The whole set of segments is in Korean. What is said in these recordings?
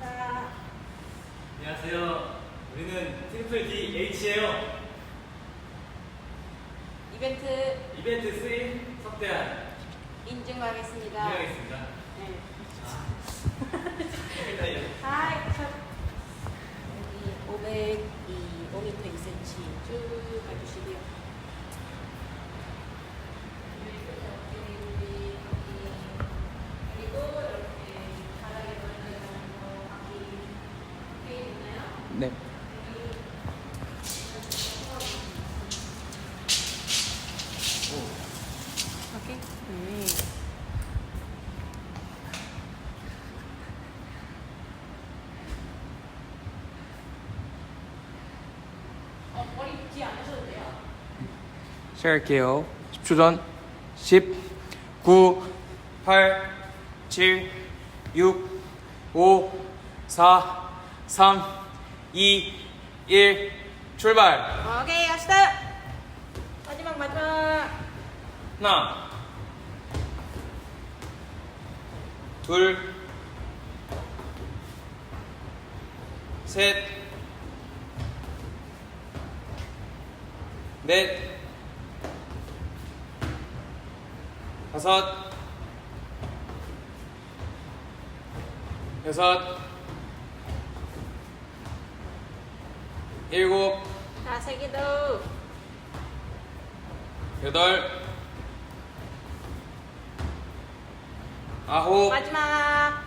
반갑습니다. 안녕하세요. 우리는 팀플 DH예요. 이벤트 이벤트 쓰임 석대한 인증하겠습니다. 진행하겠습니다. 네. 일단 하이, 첫. 여기 502, 5m 2cm 쭉 네. 오케이. 네. 어. 시작할게요. 10초 전. 10, 9, 8, 7, 6, 5, 4, 3, 2, 1. 출발. 오케이, 합시다. 마지막 마지막. 하나, 둘, 셋, 넷, 다섯, 여섯, 일곱, 자, 세개 더. 여덟, 아홉, 마지막.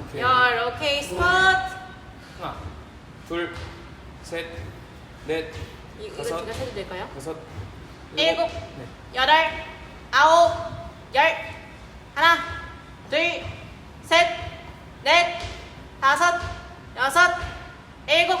오케이. 열, 오케이, 스포트. 하나, 둘, 셋, 넷, 이- 이거 다섯, 제가 세도 될까요? 여섯, 일곱. 네. 여덟, 아홉, 열, 하나, 둘, 셋, 넷, 다섯, 여섯, 일곱,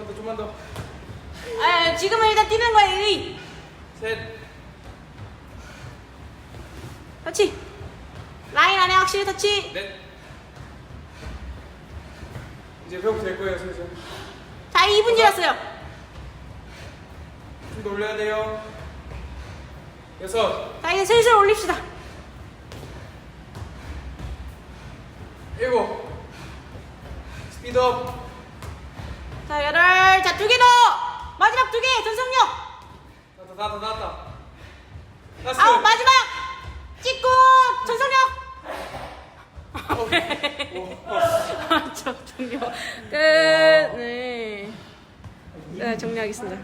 좀만 더, 좀만 더, 아, 지금은 일단 뛰는 거야, 이. 셋, 터치. 라인 안에 확실히 터치. 넷. 이제 배고프 될 거예요, 슬슬. 자, 2분 지났어요. 좀 더 올려야 돼요. 여섯, 자, 이제 슬슬 올립시다. 일곱, 스피드업, 자, 여덟. 자, 두 개 더. 마지막 두 개. 전성력. 나왔다, 나왔다, 나왔다. 라스트. 아홉, 마지막. 찍고 전성력. 저 종료. 끝. 네. 네, 정리하겠습니다.